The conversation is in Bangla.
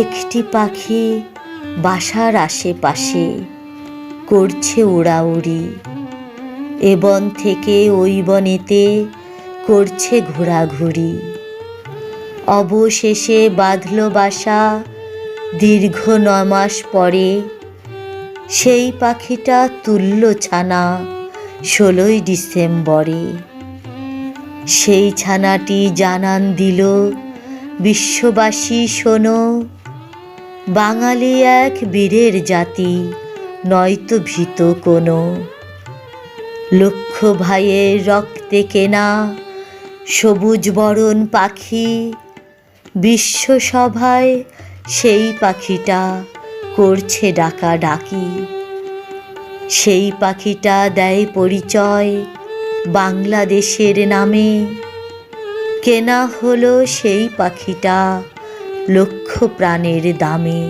একটি পাখি বাসার আশেপাশে করছে উড়াউড়ি। এ বন থেকে ওই বনেতে করছে ঘোরাঘুরি। অবশেষে বাঁধল বাসা, দীর্ঘ নয় মাস পরে সেই পাখিটা তুল্য ছানা ষোলোই ডিসেম্বরে। সেই ছানাটি জানান দিল, বিশ্ববাসী, শোনো বাঙালি এক বীরের জাতি, নয়তো ভীত কোনো। লক্ষ ভাইয়ের রক্তে কেনা সবুজ বরণ পাখি, বিশ্বসভায় সেই পাখিটা করছে ডাকা ডাকি সেই পাখিটা দেয় পরিচয় বাংলাদেশের নামে, কেনা হলো সেই পাখিটা লক্ষ প্রাণের দামে